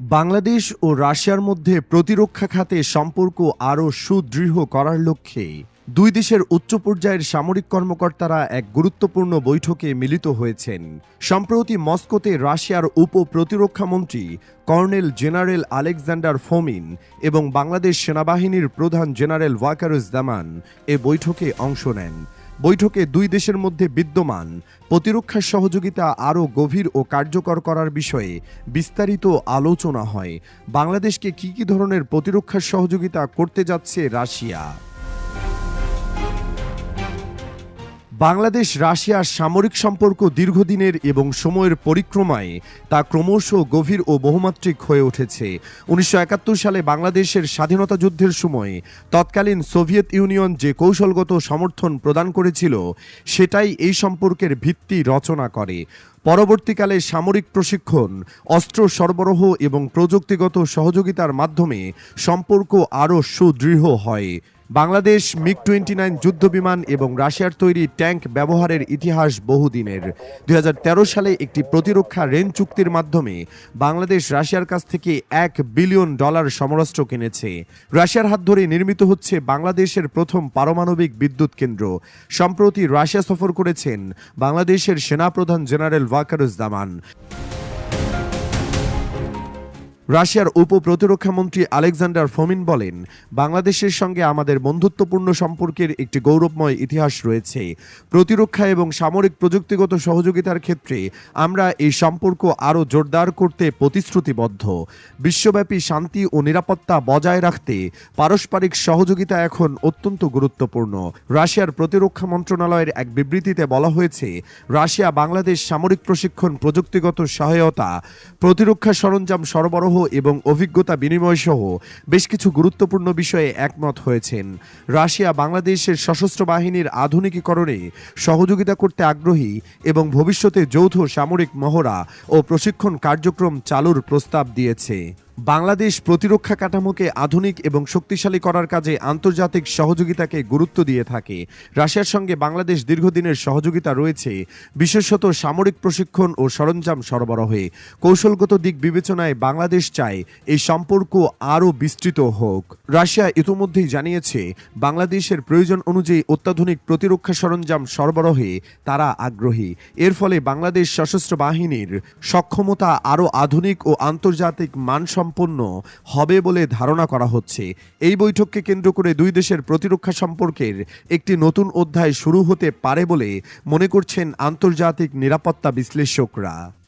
বাংলাদেশ ও রাশিয়ার মধ্যে প্রতিরক্ষা খাতে সম্পর্ক আরও সুদৃঢ় করার লক্ষ্যে দুই দেশের উচ্চ পর্যায়ের সামরিক কর্মকর্তারা এক গুরুত্বপূর্ণ বৈঠকে মিলিত হয়েছেন। সম্প্রতি মস্কোতে রাশিয়ার উপ প্রতিরক্ষামন্ত্রী কর্নেল জেনারেল আলেকজান্ডার ফোমিন এবং বাংলাদেশ সেনাবাহিনীর প্রধান জেনারেল ওয়াকারুজ্জামান এ বৈঠকে অংশ নেন। বৈঠকে দুই দেশের মধ্যে বিদ্যমান প্রতিরক্ষা সহযোগিতা আরও গভীর ও কার্যকর করার বিষয়ে বিস্তারিত আলোচনা হয়। বাংলাদেশকে কী কী ধরনের প্রতিরক্ষা সহযোগিতা করতে যাচ্ছে রাশিয়া? বাংলাদেশ, রাশিয়ার সামরিক সম্পর্ক দীর্ঘদিনের এবং সময়ের পরিক্রমায় তা ক্রমশ গভীর ও বহুমাত্রিক হয়ে উঠেছে। উনিশশো একাত্তর সালে বাংলাদেশের স্বাধীনতা যুদ্ধের সময় তৎকালীন সোভিয়েত ইউনিয়ন যে কৌশলগত সমর্থন প্রদান করেছিল, সেটাই এই সম্পর্কের ভিত্তি রচনা করে। পরবর্তীকালে সামরিক প্রশিক্ষণ, অস্ত্র সরবরাহ এবং প্রযুক্তিগত সহযোগিতার মাধ্যমে সম্পর্ক আরও সুদৃঢ় হয়। বাংলাদেশ মিগ টোয়েন্টি নাইন যুদ্ধবিমান এবং রাশিয়ার তৈরি ট্যাঙ্ক ব্যবহারের ইতিহাস বহুদিনের। দুই হাজার তেরো সালে একটি প্রতিরক্ষা রেঞ্জ চুক্তির মাধ্যমে বাংলাদেশ রাশিয়ার কাছ থেকে এক বিলিয়ন ডলার সমরাস্ত্র কিনেছে। রাশিয়ার হাত ধরে নির্মিত হচ্ছে বাংলাদেশের প্রথম পারমাণবিক বিদ্যুৎ কেন্দ্র। সম্প্রতি রাশিয়া সফর করেছেন বাংলাদেশের সেনাপ্রধান জেনারেল ওয়াকারুজ্জামান। রাশিয়ার উপ প্রতিরক্ষা মন্ত্রী আলেকজান্ডার ফোমিন বলেন, বাংলাদেশের সঙ্গে আমাদের বন্ধুত্বপূর্ণ সম্পর্কের একটি গৌরবময় ইতিহাস রয়েছে। প্রতিরক্ষা এবং সামরিক প্রযুক্তিগত সহযোগিতার ক্ষেত্রে আমরা এই সম্পর্ক আরও জোরদার করতে প্রতিশ্রুতিবদ্ধ। বিশ্বব্যাপী শান্তি ও নিরাপত্তা বজায় রাখতে পারস্পরিক সহযোগিতা এখন অত্যন্ত গুরুত্বপূর্ণ। রাশিয়ার প্রতিরক্ষা মন্ত্রণালয়ের এক বিবৃতিতে বলা হয়েছে রাশিয়া বাংলাদেশ সামরিক প্রশিক্ষণ প্রযুক্তিগত সহায়তা, প্রতিরক্ষা সরঞ্জাম সরবরাহ এবং অভিজ্ঞতা বিনিময় সহ বেশ কিছু গুরুত্বপূর্ণ বিষয়ে একমত হয়েছেন। রাশিয়া বাংলাদেশের সশস্ত্র বাহিনীর আধুনিকীকরণে সহযোগিতা করতে আগ্রহী এবং ভবিষ্যতে যৌথ সামরিক মহড়া ও প্রশিক্ষণ কার্যক্রম চালুর প্রস্তাব দিয়েছে। বাংলাদেশ প্রতিরক্ষা কাঠামোকে আধুনিক এবং শক্তিশালী করার কাজে আন্তর্জাতিক সহযোগিতাকে গুরুত্ব দিয়ে থাকে। রাশিয়ার সঙ্গে বাংলাদেশ দীর্ঘদিনের সহযোগিতা রয়েছে, বিশেষত সামরিক প্রশিক্ষণ ও সরঞ্জাম সরবরাহে। কৌশলগত দিক বিবেচনায় বাংলাদেশ চায় এই সম্পর্ক আরও বিস্তৃত হোক। রাশিয়া ইতোমধ্যেই জানিয়েছে, বাংলাদেশের প্রয়োজন অনুযায়ী অত্যাধুনিক প্রতিরক্ষা সরঞ্জাম সরবরাহে তারা আগ্রহী। এর ফলে বাংলাদেশ সশস্ত্র বাহিনীর সক্ষমতা আরও আধুনিক ও আন্তর্জাতিক মানসম্পন্ন হবে বলে ধারণা করা হচ্ছে। এই বৈঠককে কেন্দ্র করে দুই দেশের প্রতিরক্ষা সম্পর্কের একটি নতুন অধ্যায় শুরু হতে পারে বলে মনে করছেন আন্তর্জাতিক নিরাপত্তা বিশ্লেষকরা।